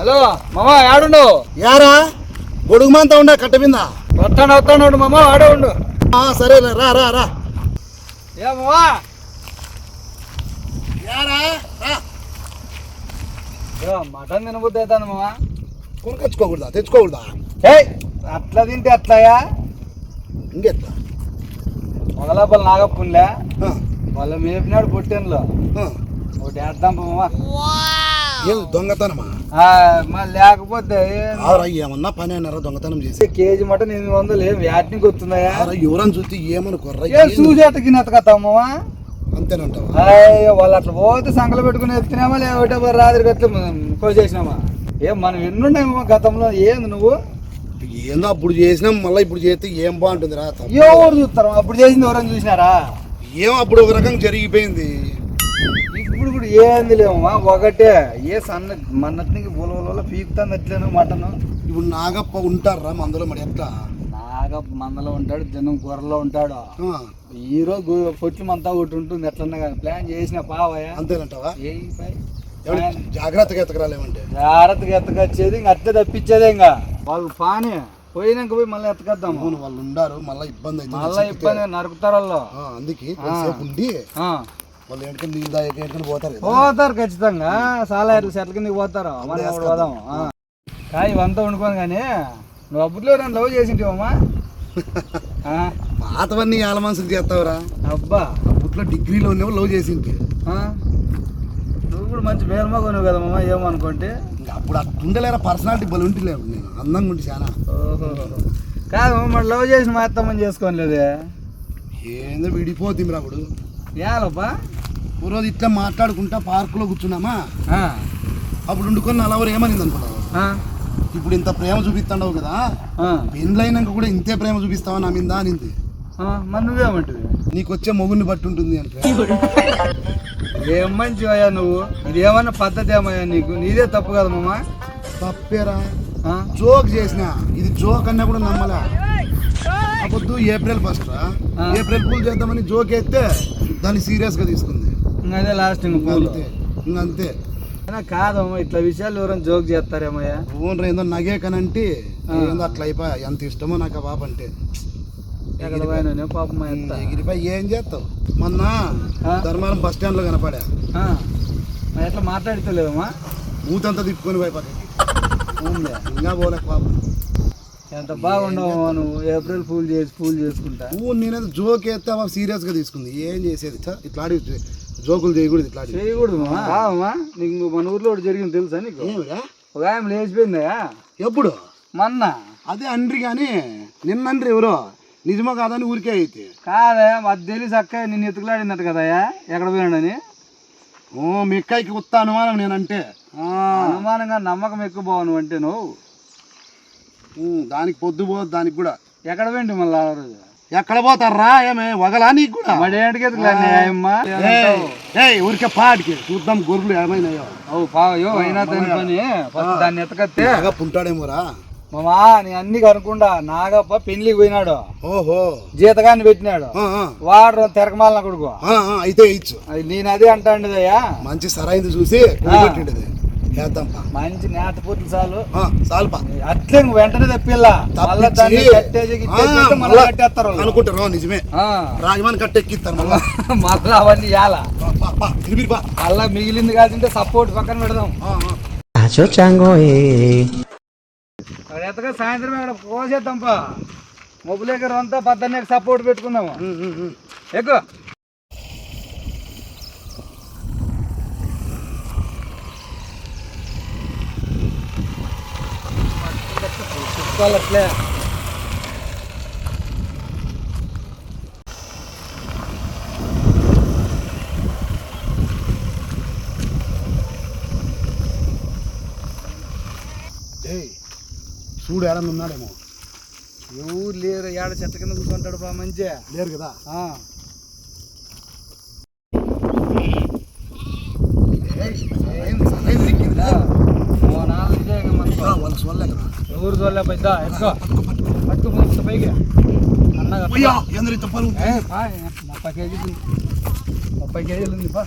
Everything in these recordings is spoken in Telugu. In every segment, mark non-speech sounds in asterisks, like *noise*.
హలో మామ ఆడుండు యారా? గొడుగుమంతా ఉండా కట్ట మీద వస్తాను వస్తాను మామ ఆడే ఉండు ఆ, సరేలే రా రా రా. ఏ మామా? యారా రా. ఏ, మటన్ తినబుద్ధి అవుతుంది మామ. కొనుకొచ్చుకోకూడదా తెచ్చుకోకూడదా? ఏయ్ అట్లా తింటే అట్లాయా ఇంకెట్లా? మొగలాపల్ నాగప్పులే వాళ్ళ మేపినాడు పుట్టినలో. ఒకటి వేద్దాం మామ. ఏం దొంగతనమా? ఆ, మరి లేకపోతే ఏమన్నా పని అన్నారా దొంగతనం చేసి? కేజీ మటన్ ఎనిమిది వందలు ఏం వ్యాటినికి వస్తున్నాయా ఎవరని చూస్తే ఏమనుకోర్రా? ఏంది? చూసేటకి నెతకత్తామా అంతేనంటావా? వాళ్ళు అట్లా పోతే సంకలు పెట్టుకుని ఎత్తినామా లేకపోతే రాత్రి గట్ల కోసేసినామా ఏం మనం ఎన్నున్నామా గతంలో? ఏంది నువ్వు? ఏందో అప్పుడు చేసినాం మళ్ళీ ఇప్పుడు చేస్తే ఏం బాగుంటుంది రా. ఎవరు చూస్తారు? అప్పుడు చేసింది ఎవరైనా చూసినారా? ఏం అప్పుడు ఒక రకంగా జరిగిపోయింది? ఏంది లేవమ్మా? ఒకటే. ఏ సన్న మన్నటికి బులవల పీకుతాను ఎట్లేను మటన్? ఇప్పుడు నాగప్ప ఉంటారా మందులో మరి ఎట్లా? నాగ మందలో ఉంటాడు జనం కూరలో ఉంటాడు. ఆ, ఈ రోజు పొట్లు మంతా ఒకటి ఉంటుంది ఎట్లన్నా కానీ. ప్లాన్ చేసిన పావయ్యా. అంతేనంటావా? ఏ జాగ్రత్తగా ఎత్తకరాలేమంటే జాగ్రత్తగా ఎత్తకొచ్చేది ఇంకా అట్లే తప్పించేదే ఇంకా. వాళ్ళు పాని. పోయినాక పోయి మళ్ళీ ఎత్తకొద్దాము అవును వాళ్ళు ఉండారు. మళ్ళీ ఇబ్బంది అవుతుంది మళ్ళీ ఇబ్బంది నరుకుతారు వాళ్ళు. అందుకే ఉండి ఆ. వాళ్ళు నీళ్ళు పోతారు కదా. పోతారు ఖచ్చితంగా. చాలా ఇట్లా చెట్ల కిందకి పోతారు. మనం పోదాము ఆ. కాయ ఇవంతా వండుకోను కానీ నువ్వు అప్పట్లో నన్ను లవ్ చేసింటివమ్మా? *laughs* ఆ, పాతవన్నీ ఆల మనుషులు చేస్తావురా. అబ్బా. అప్పట్లో డిగ్రీలో ఉన్నవి లవ్ చేసింటి ఆ. నువ్వు కూడా మంచి మేల్మగను కదమ్మా ఏమనుకుంటే? ఇంకా అప్పుడు అట్టుండలేరా పర్సనాలిటీ బలు ఉంటలేవు నేను అందంగా ఉండి చాలా. ఓహో కాదు మరి లవ్ చేసిన మా అత్తమ్మని చేసుకోలేదే ఏందో విడిపోతుంది అప్పుడు. ఓ రోజు ఇట్లా మాట్లాడుకుంటా పార్కులో కూర్చున్నామా? ఆ, అప్పుడు వండుకొని నలవరు ఏమనింది అనుకున్నావు? ఆ, ఇప్పుడు ఇంత ప్రేమ చూపిస్తాండవు కదా? ఆ, పెళ్ళైనాక కూడా ఇంతే ప్రేమ చూపిస్తావా నా మీద అనింది. నీకు వచ్చే మొగుడిని బట్టి ఉంటుంది అంటే. ఏం మంచి అయ్యా నువ్వు? ఇదేమన్నా పద్ధతి ఏమయ్యా నీకు? నీదే తప్పు కదా మామ? తప్పేరా? ఆ? జోక్ చేసిన ఇది జోక్ అన్నా కూడా నమ్మలే. పొద్దు ఏప్రిల్ ఫస్ట్. ఏప్రిల్ పూల్ చేద్దామని జోక్ ఎత్తే దాన్ని సీరియస్గా తీసుకుంది. అదే లాస్ట్ ఇంక పూలు. అంతే ఇంకంతే కాదమ్మా ఇట్లా విషయాలు ఎవరైనా జోక్ చేస్తారేమయ్యా? ఓనర్ ఏందో నగే కనంటే. ఏందో అట్లా అయిపోయా ఎంత ఇష్టమో నాకు ఆ పాప అంటే. ఎక్కడ పోయినా పాపం ఎగిరిపోయి ఏం చేస్తావు? మొన్న. ధర్మారం బస్ స్టాండ్లో కనపడా. ఎట్లా మాట్లాడుతలేదమ్మా మూతంతా తిప్పుకొని పోయి పక్కకి. ఇంకా పోలే పాపం. ఎంత బాగుండవు నువ్వు? ఏప్రిల్ పూల్ చేసి పూల్ చేసుకుంటా. నేనేదో జోక్ ఎత్తే అవ సీరియస్గా తీసుకుంది. ఏం చేసేది? చ, ఇట్లాంటి జోకులు చేయకూడదు ఇట్లాంటి చేయకూడదు మా కాదమ్మా నీకు మన ఊర్లో ఒకటి జరిగింది తెలుసా నీకు? ఒక ఆయన లేచిపోయిందా? ఎప్పుడు? మొన్న. అదే అండ్రి కానీ నిన్న అండ్రి ఎవరో? నిజమో కాదని ఊరికే అయితే కాదే అది తెలిసి అక్క నిన్ను ఎత్తుకులాడిందట కదయ్యా ఎక్కడ పోయినాడని? ఓ మీ అక్కాయికి ఉత్తా అనుమానం నేనంటే. అనుమానంగా నమ్మకం ఎక్కువ బావు నువ్వు అంటే నువ్వు. దానికి పొద్దు పోదు దానికి కూడా. ఎక్కడ పోయింటి మళ్ళీ ఆ రోజు? ఎక్కడ పోతారా? ఏమే? వగలా నీకు కూడా? ఏయ్, ఊరికే పాటికి చూద్దాం గొర్రెలు ఏమైనాయో. అవు పావయో అయినా దాని పని. ఫస్ట్ దాన్ని పుంటాడేమోరా మామా నీ అన్ని కనుకుండా నాగప్ప పెళ్ళికి పోయినాడు. ఓహో. జీతగాన్ని పెట్టినాడు. వాడు తెరకమాలిన కొడుకు. అయితే ఇచ్చు. అది నేను అదే అంటాండిదయ్యా. మంచి సరైంది చూసి పెట్టిండేది వేద్దాంపా మంచి నేత పూర్తి చాలు. చాలుపా. అట్లే నువ్వు వెంటనే తప్పిల్లా. మళ్ళా కట్టేస్తారు. అనుకుంటారు. నిజమే. ఆ. రాజమాన్ కట్టెక్కిస్తారు మళ్ళా. *laughs* మళ్ళా అవన్నీ ఇవ్వాలా. మళ్ళా మిగిలింది కాదంటే సపోర్ట్ పక్కన పెడదాం. ఎత్తగా సాయంత్రం అక్కడ పోసేద్దాంపా మొబులేకర్ అంతా పద్దన్నే సపోర్ట్ పెట్టుకుందాము. ఎక్కువ. అట్లే ఏయ్ చూడు ఏడన్నా ఉన్నాడేమో ఎవరు లేరు ఏడ చెట్ల కింద కూర్చుంటాడు బా మంచిగా లేరు కదా ఆ. ఎవరు చూడలే పెద్ద ఎక్కువ పట్టుకు ముందు పైకి ఏ, ముప్పై కేజీలు. ముప్పై కేజీలు ఉంది పా.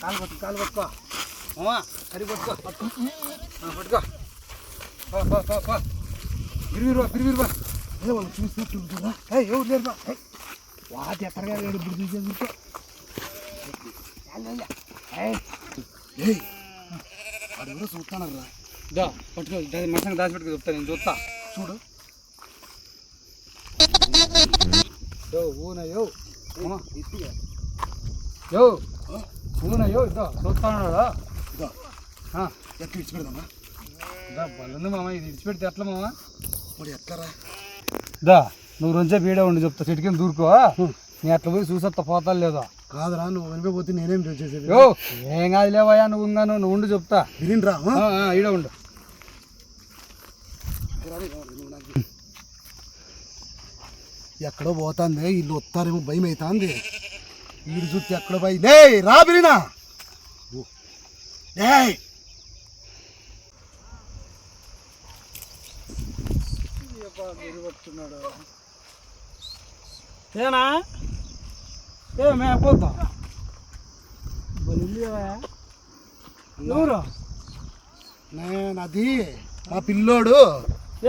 కాలు పట్టు కాలు పట్టుకో సరి పట్టుకో పట్టుకో పట్టుకో పో. బిరివిరు బా. అదే వాళ్ళు చూసినట్టు ఉంటుందా ఏయ్, ఎవరు లేరు బా. వాటి ఎక్కడగా లేడు ఇప్పుడు తీసే కూర్చో వాడు ఎవరో చూస్తానరా. దా పట్టుకో మసంగా దాచిపెట్టుకో చెప్తా నేను చూస్తా. చూడు. యో ఊన యో. మామా యో ఊన యో ఇద్దో చూస్తా ఉన్నాడా ఇదో. ఆ, ఎత్తి విడిచిపెడదామా? దా బల్లుంది మామ ఇది ఇడిచిపెడితే ఎట్లా మామ? మరి ఎట్లరా? దా నువ్వు రెంచే బీడే ఉండి చెప్తా. చెట్టుకి దూరుకో. నేను అట్లా పోయి చూసొత్తా పోతా లేదో కాదురా నువ్వు వెళ్ళిపోతే నేనేం చేసేది? ఏం కాదు లేవయ్యా నువ్వు ఉంగాను నువ్వు ఉండి చెప్తా. వినిరా ఆ, ఆ, ఈడ ఉండు. ఎక్కడో పోతాంది ఇల్లు వస్తారేమో భయం అవుతాంది వీడు చూస్తే ఎక్కడో భయం లే రా బిరినా! ఏనా ఏ మేము పోతాం. ఎవరు? నేను అది మా పిల్లోడు.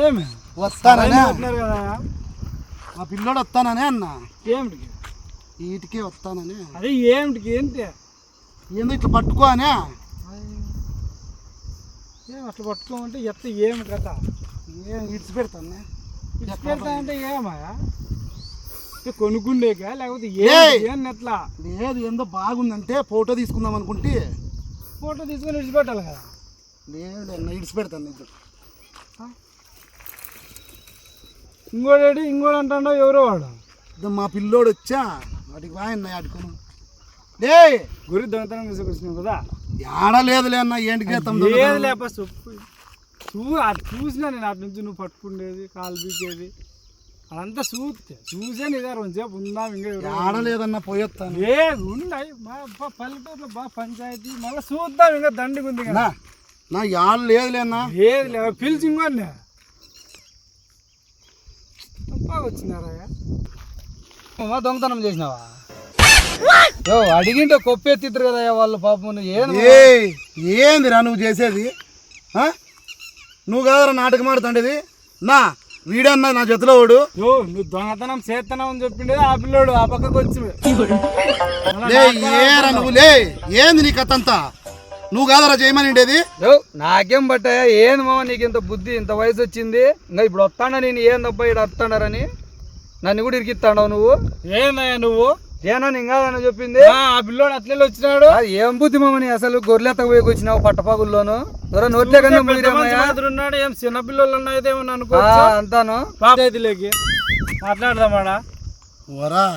ఏమి? వస్తాననే అంటున్నారు కదా. మా పిల్లోడు వస్తాననే అన్న. ఏమిటికి? వీటికే వస్తానని. అదే ఏమిటికి? ఏంటి? ఏందో ఇట్లా పట్టుకో అనే? ఏం అట్లా పట్టుకోమంటే ఎత్త ఏమి కథ? ఏం ఇడిచిపెడతానే ఇచ్చిపెడతా అంటే ఏమాయా అంటే కొనుక్కుండేక లేకపోతే లేదు ఏందో బాగుందంటే ఫోటో తీసుకుందాం అనుకుంటే. ఫోటో తీసుకొని ఇచ్చిపెట్టాలి కదా? లేదు అన్న ఇడిచిపెడతాను నీకు ఇంకోటి ఇంకోటి అంటాడో ఎవరో వాడు? ఇదో మా పిల్లోడు వచ్చా? వాటికి వాయన్న ఆడుకోను లే గురి దొంగతనం తీసుకొచ్చినావు కదా? ఏడ లేదులే అన్న ఏంటి లేదు లేప చెప్పు చూ అది చూసినా నేను అటు నుంచి నువ్వు పట్టుకుండేది కాలు బీకేది అదంతా చూస్తే చూసే నీదా సేపు ఉందాం ఇంకా ఎవరో ఏడ లేదన్న పోయొస్తాను. లేదు ఉన్నాయి. మా పల్లెటూరులో బాగా పంచాయతీ మళ్ళీ చూద్దాం ఇంకా దండిగా ఉంది కదా. నా నా ఏడ లేదులే అన్న. ఏది లేవు పిలిచి ఇంకోనే బాగా వచ్చినారా? దొంగతనం చేసినావా? అడిగింటే కొప్పెత్తిద్దరు కదా వాళ్ళు పాపం. ఏందిరా నువ్వు చేసేది? నువ్వు కాదరా నాటకం ఆడుతుండేది? నా వీడన్న నా జతలో వాడు. నువ్వు దొంగతనం చేస్తున్నావు అని చెప్పిండే ఆ పిల్లోడు ఆ పక్కకు వచ్చి. లే ఏరా నువ్వు లే ఏంది నీ కథ అంతా? నువ్వు కాదరా చేయమని ఉండేది? నాకేం బట్టయా ఏంది మామ నీకు ఇంత బుద్ధి ఇంత వయసు వచ్చింది? ఇంకా ఇప్పుడు వస్తాడా నేను? ఏందబ్బా ఇక్కడ వస్తాడారని నన్ను కూడా ఇరికిస్తాడావు నువ్వు? ఏందయ్యా నువ్వు? ఏనా ఇంకా చెప్పింది? ఆ పిల్లోడు అట్లే వచ్చినాడు. ఏం బుద్ధి మామని అసలు? గొర్రెత పోయి వచ్చినావు పట్టపగుల్లోను? దొర నోట్లే కన్నా ఉన్నాడు. ఏం చిన్న పిల్లలు ఉన్నాయితే అనుకో అంతాను. పాపలేకి మాట్లాడదామాడా వరా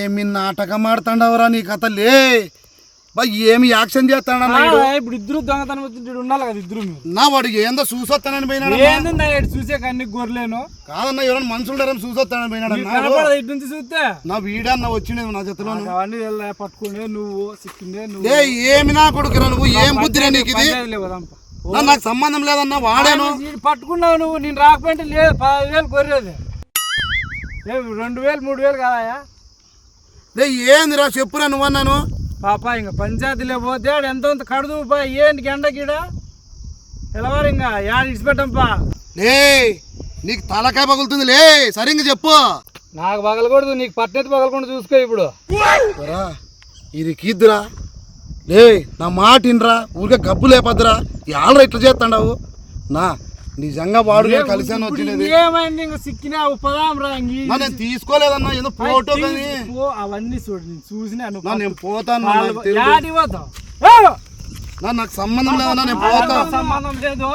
ఏమి నాటకం ఆడుతాండవరా నీ కథ బా ఏమి యాక్షన్ చేస్తాడన్నా వీడు? ఇప్పుడు ఇద్దరు దొంగతనం వచ్చింది ఉండాలి కదా ఇద్దరు మీరు. నా వాడు ఏందో చూసొస్తానని పోయినాడు ఏంది చూసే కన్నీ గొర్రెలేను? కాదన్న ఎవరైనా మనుషులు చూసొస్తానని పోయినాడన్నా కనపడదు ఇటు నుంచి చూస్తే? నా వీడన్న వచ్చిండేది నా అవన్నీ వెళ్ళా పట్టుకునే నువ్వు సిక్కిందే నువ్వు. లే ఏమి నా కొడుకురా నువ్వు? ఏం బుద్ధిరా నీకు ఇది? పంచాయతీలే పోదాంపా. నా నాకు సంబంధం లేదన్నా వాడాను. వీడు పట్టుకున్నావు నువ్వు నేను రాకపోయింటే లేదు పది వేలు కొర్రేది ఏ రెండు వేలు మూడు వేలు కాదాయా? లే ఏందిరా చెప్పురా నువ్వన్నాను? పాప ఇంకా పంచాయతీలే పోతే ఆడు ఎంతో అంత కడుదు పా ఏంటి ఎండకీడ తెల్లవారు ఇంకా యాడ్ ఇడిచిపెట్టంపా లే నీకు తలకాయ పగులుతుంది లే సరిగ్గా చెప్పు. నాకు పగలకూడదు నీకు పట్టెత్తి పగలకుండా చూసుకో ఇప్పుడు. ఇది కీద్దురా. లే నా మాట ఇన్రా ఊరికే గబ్బు లేపద్దురా. యాళ్ళ ఇట్లా చేస్తాండావు. నా నిజంగా వాడు కలిసాను వచ్చినది ఏమైంది? ఇంకా సిక్కినా పదాం రా ఇంక నా నేను తీసుకోలేదన్నా ఏదో ఫోటో కానీ? అవన్నీ చూడు నేను నేను పోతాను. యాడి పోతావు? నాకు సంబంధం లేదన్నా నేను పోతా సంబంధం లేదు.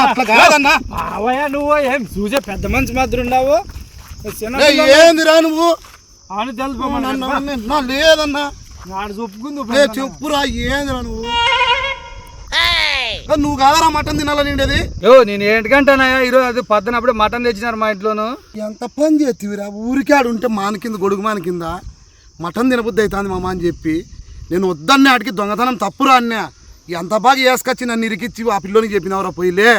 అట్లా కాదన్నా. బావయ్య నువ్వు ఏం చూసే పెద్ద మంచి మాదిరి ఉన్నావు? ఏందిరా నువ్వు? అని నా లేదన్నా. నాడు చెప్పుకుంది చెప్పురా ఏందిరా నువ్వు? నువ్వు కాదరా మటన్ తినాలని ఉండేది యో నేను ఏంటికంటానయ్యా ఈరోజు అది పద్దనప్పుడే మటన్ తెచ్చినారు మా ఇంట్లోను. ఎంత పని చేతివిరా? ఊరికే ఆడు ఉంటే మాన కింద గొడుగు మాన కింద మటన్ తినబుద్ధి అవుతుంది మామ అని చెప్పి. నేను వద్దన్నే ఆడికి దొంగతనం తప్పురా అన్నా. ఎంత బాగా వేసుకొచ్చి నన్ను ఇరికిచ్చి ఆ పిల్లోనికి చెప్పినవరా పోయిలే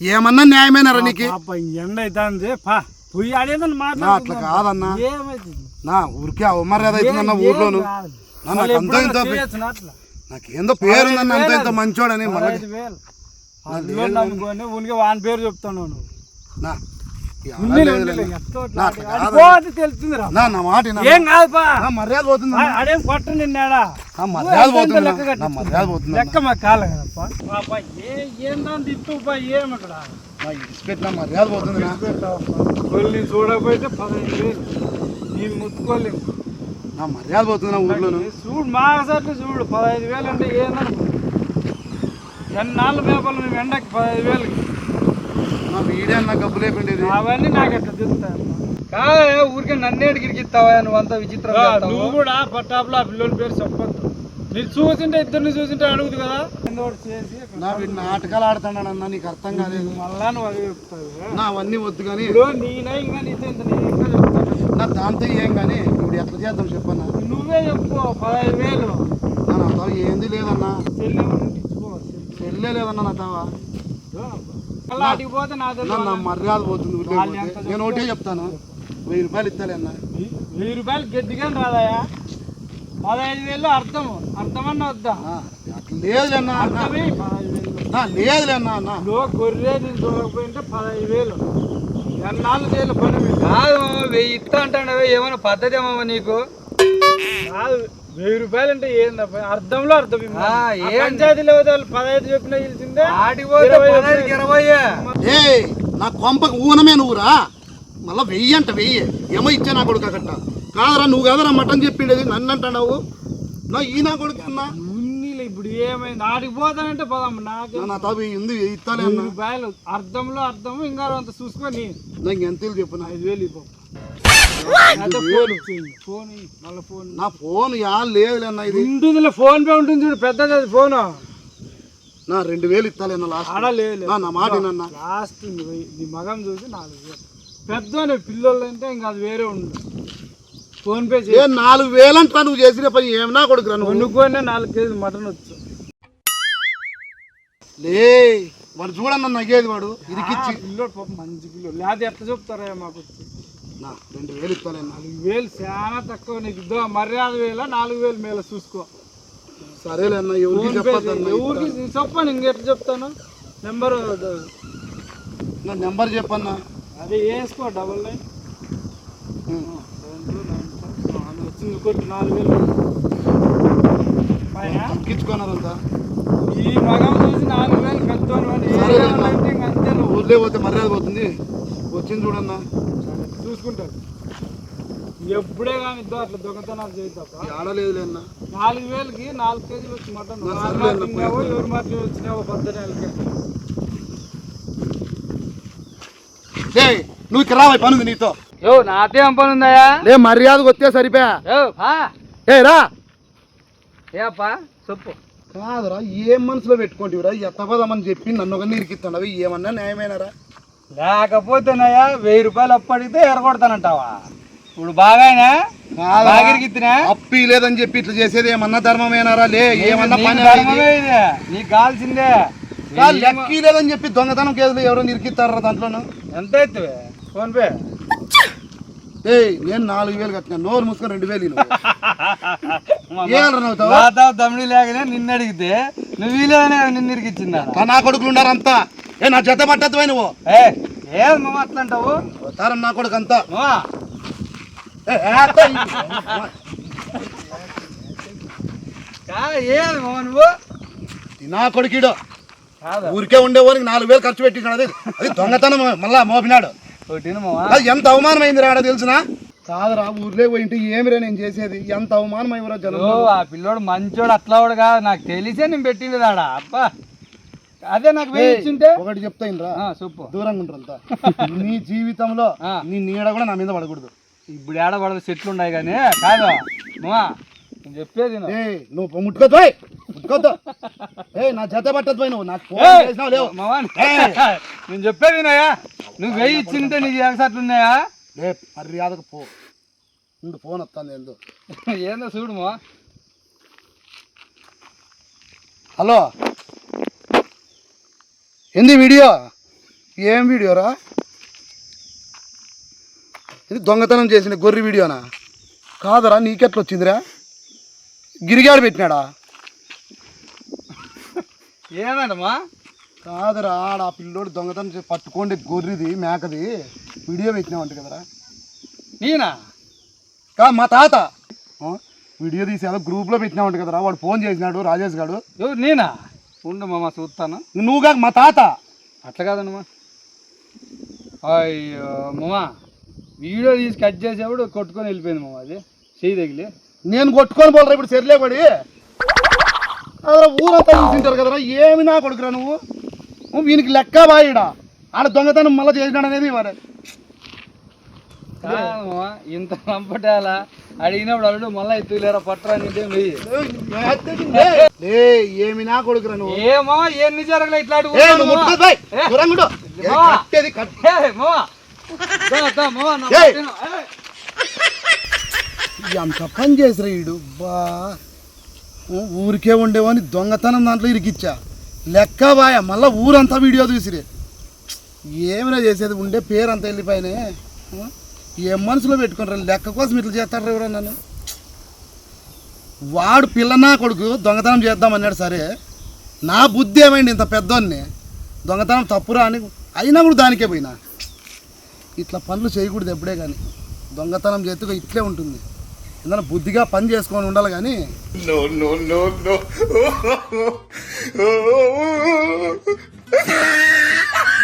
ఏమన్నా న్యాయమేనారా నీకు? పాప ఎండ అవుతుంది పా పోయి ఆడేదని నా అట్లా కాదన్నా. ఏమైతుంది? నా ఊరికే అవమర్యాద అవుతుందన్న ఊర్లోను. నా నాకు అంతా ఇంత చేయొచ్చు అట్లా. నాకేందో అంత ఇంత మంచోడని అందులో నమ్ముకొని ఉనికి వాని పేరు చెప్తాను నువ్వు నా నా మాట. ఏం మర్యాద పోతుంది కొట్ట నిన్నాడా? మర్యాద పోతుంది నా. మర్యాద పోతుంది లెక్క మా కాల కదప్పా? ఏ మర్యాద పోతుంది చూడకపోతే పదహైదు వేలు. నేను ముత్తుకోలేము నా మర్యాద పోతుంది నా ఊర్లోను చూడు మా సార్లు చూడు పదహైదు వేలు అంటే ఏందనుకో ఎన్నాళ్ళు పేపర్లు మేము ఎండకి పదహైదు వేలకి? నా వీడియో నా గబ్బు లేపిండేది అవన్నీ నాకు ఎట్లా తెలుస్తాయి కాదా ఊరికే నన్నేడు గిరికిస్తావా నువ్వు అంతా విచిత్రం నువ్వు కూడా పట్టాపులో ఆ పిల్లోని పేరు చెప్పొద్దు. మీరు చూసింటే ఇద్దరిని చూసింటే అడుగుదు కదా? నా వీడు నాటకాలు ఆడుతున్నాడన్నా నీకు అర్థం కాలేదు. మళ్ళా నువ్వు అవి చెప్తావు. నా అవన్నీ వద్దు కానీ నేనే ఇంకా నీతో ఇంత నేను ఇంకా చెప్తాను నా దాంతో ఏం కానీ ఇప్పుడు ఎట్లా చేద్దాం చెప్పన్నా? నువ్వే చెప్పు పదహైదు వేలు. నా తావ ఏంది లేదన్నా? చెల్లి లేదన్నా నా తావ? నా మర్యాద పోతుంది నేను ఒకటే చెప్తాను. వెయ్యి రూపాయలు ఇస్తాలే అన్న వెయ్యి రూపాయలు గడ్డిగాని రాదాయా పదహైదు వేలు అర్థము అర్థమన్నా వద్దా? అన్న. అర్థమే పదహైదు వేలు. నా లేదులే అన్న. గొర్రె నేను చూడకపోయింటే పదహైదు వేలు. కాదు వెయ్యి ఇస్తా అంటాడు ఏమైనా పద్ధతి ఏమో నీకు? కాదు వెయ్యి రూపాయలు అంటే ఏందప్ప అర్థంలో అర్థం ఏ పంచాయతీలో వాళ్ళు పదహైదు చెప్పిన తెలిసిందే ఇరవై ఏ నా కొంపకు ఊనమే నువ్వురా? మళ్ళా వెయ్యి అంట వెయ్యి. ఏమో ఇచ్చే నా కొడుకు అక్కడ. కాదరా నువ్వు కాదరా మటన్ చెప్పిండేది నన్ను అంటావు నా ఈ నా కొడుకు అన్న. ఇప్పుడు ఏమైంది? ఆడికి పోతానంటే పదమ్మ నాకు నా- తాబి ఉంది ఇస్తాలే వెయ్యి అన్న రూపాయలు అర్థంలో అర్థం ఇంకా అంత చూసుకొని నాకు ఎంత చెప్పు నా ఐదు వేలు ఇవ్వు. ఫోన్. ఫోన్. మళ్ళీ ఫోన్ నా ఫోన్ యా అన్న ఇది. ఫోన్ పే ఉంటుంది చూడు. పెద్దది అది ఫోన్. నా రెండు వేలు ఇస్తాలే అన్న లాస్ట్ ఆడ లేదు నా మాట లాస్ట్ నీ మగం చూసి నాలుగు వేలు. పెద్ద పిల్లలు అంటే ఇంకా అది వేరే ఉండు. ఫోన్ పే నాలుగు వేలంటా నువ్వు చేసిన పని ఏం నా కొడుకురా నువ్వు? వండుకొని నాలుగు కేజీ మటన్ వచ్చు. లే వాడు చూడన్న నగేది వాడు ఇరికిచ్చి. పిల్లోడు పాపం మంచి పిల్లోడు. లేదా ఎట్లా చెప్తారా మాకు? నా రెండు వేలు ఇస్తాలే అన్న నాలుగు వేలు చాలా తక్కువ. నీకు ఇద్దో మర్యాద వేల నాలుగు వేలు మేల చూసుకో. సరేలే అన్న ఎవరికి చెప్పొద్దన్న. ఊరికి చెప్పను ఇంకెట్లా చెప్తాను? నెంబర్ నా నెంబర్ చెప్పన్నా. అదే వేసుకో డబల్ నైన్. వచ్చింది కొట్టి నాలుగు వేలు. తగ్గించుకున్నారంతా ఈ మగం చూసి నాలుగు వేలు పెద్దోని ఏ ఊర్లే పోతే మర్యాద పోతుంది. వచ్చింది చూడన్నా. చూసుకుంటావు ఎప్పుడే కానీ ఇద్దో అట్లా దొంగతనాలు చేద్దాం. ఆడలేదులే అన్న. నాలుగు వేలకి నాలుగు కేజీలు వచ్చి మటన్. ఎవరు మాటలు వచ్చినావో పద్ద నెలకి. లే నువ్వు ఇక్కడ రావాలి పని ఉంది నీతో. యో నాతే పని ఉందాయా లే మర్యాదకు వస్తే సరిపోయా ఏ రా. ఏపా చెప్పు. కాదురా ఏం మనసులో పెట్టుకుంటురా ఎత్తపదమని చెప్పి నన్ను ఒక ఇరికిస్తాడు ఏమన్నా న్యాయమైనరా? లేకపోతేనయ్యా వెయ్యి రూపాయలు అప్పు అడిగితే ఎరగొడతానంటావా? ఇప్పుడు బాగానే బాగిరిగిద్దినా అప్పి లేదని చెప్పి ఇట్లా చేసేది ఏమన్నా ధర్మమేనారా? లే ఏమన్నా పని నీకు కావాల్సిందే. లెక్కీ లేదని చెప్పి దొంగతనం కేసులు ఎవరో నిరికిస్తారా దాంట్లోను? ఎంత అవుతుంది? ఫోన్ పే ఏ నేను నాలుగు వేలు కట్టినా. నోరు మూసుకొని రెండు వేలు ఇవ్వు. ఏమన్నా నవ్వుతావా? తాత దమ్మిడి లేకనే నిన్ను అడిగితే నువ్వు వీలేదనే నిన్ను ఇరికిచ్చిందా? నా కొడుకులు ఉండారంతా ఏ నా జత పట్టద్దు నువ్వు. ఏ మామ అట్లా అంటావు తారం నా కొడుకు అంతా. ఏది నువ్వు? నా కొడుకుడు ఊరికే ఉండేవారికి నాలుగు వేలు ఖర్చు పెట్టినాడు అది అది దొంగతనం మళ్ళా మోపినాడు. ఎంత అవమానం అయింది రాడ తెలిసిన? కాదురా ఊర్లే పోయింటే ఏమిరా నేను చేసేది? ఎంత అవమానం అయ్యరా జనం ఆ పిల్లోడు మంచోడు అట్లా వాడు కాదు. నాకు తెలిసే నేను పెట్టింది దాడా అబ్బా. అదే నాకు వెయ్యి ఇచ్చింటే ఒకటి చెప్తాయినరా ఆ, చెప్పు. దూరంగా ఉంటారంతా నీ జీవితంలో. *laughs* నీ నీడ కూడా నా మీద పడకూడదు. ఇప్పుడు ఏడబడదు చెట్లు ఉన్నాయి కానీ. కాదు. నేను చెప్పేది నువ్వు ముట్టుకోద్దు ముట్టుకోద్దు ఏ నా జత పట్టద్దు పోయి నువ్వు. నాకు. *laughs* నేను చెప్పేది వినయ్యా. నువ్వు వెయ్యి ఇచ్చింటే నీకు ఎగసాట్లు ఉన్నాయా లే మర్యాదకు పో. ముందు ఫోన్ వస్తాను ఏందో *laughs* ఏందో చూడు మా హలో. ఏంది వీడియో? ఏం వీడియోరా ఇది దొంగతనం చేసిన గొర్రె వీడియోనా? కాదరా నీకెట్లా వచ్చిందిరా గిరిగాడు పెట్టినాడా? *laughs* ఏమంటమ్మా కాదురా ఆడ ఆ పిల్లోడు దొంగతనం చేసి పట్టుకోండి గొర్రెది మేకది. వీడియో పెట్టినావంట కదరా. నేనా? కా మా తాత? వీడియో తీసి ఏదో గ్రూప్లో పెట్టినావంట కదరా. వాడు ఫోన్ చేసినాడు రాజేష్ గాడు. ఎవరు నేనా? ఉండు మామ చూస్తాను నువ్వు కాక మా తాత? అట్లా కాదన్నమా అయ్యో మామ వీడియో తీసి కట్ చేసేప్పుడు కొట్టుకొని వెళ్ళిపోయింది మామ అది. చెయ్యి తగిలి. నేను కొట్టుకొని పోలరా ఇప్పుడు సెర్లే పడి అదరా ఊరంతా చూసింటారు కదరా. ఏమి నా కొడుకురా నువ్వు? వీనికి లెక్క బాయిడా ఆడ దొంగతనం మళ్ళీ చేసినాడు అనేది మరి. ఇంత లంపటాలా అడిగినప్పుడు అల్లుడు మళ్ళీ ఎత్తులేరా పట్టరా లే ఏమి నా కొడుకురా నువ్వు? ఏ మామ ఎన్ని జరగలే ఇట్లా ఏ. ఏ. ఎంత పని చేసిరా ఈడు? బా. ఊరికే ఉండేవాని దొంగతనం దాంట్లో ఇరికిచ్చా. లెక్క బాయ మళ్ళా ఊరంతా వీడియో చూసిరే. ఏమైనా చేసేది? ఉండే పేరు అంతా వెళ్ళిపోయినే ఏం మనసులో పెట్టుకుంటారు. లెక్క కోసం ఇట్లా చేస్తాడు ఎవరన్నా నన్ను. వాడు పిల్లనా కొడుకు దొంగతనం చేద్దామన్నాడు సరే. నా బుద్ధి ఏమైంది ఇంత పెద్దోన్ని? దొంగతనం తప్పురా అని అయినా కూడా దానికే పోయినా. ఇట్లా పనులు చేయకూడదు ఎప్పుడే కానీ. దొంగతనం చేతిగా ఇట్లే ఉంటుంది. ఏదైనా బుద్ధిగా పని చేసుకొని ఉండాలి కానీ no. *laughs*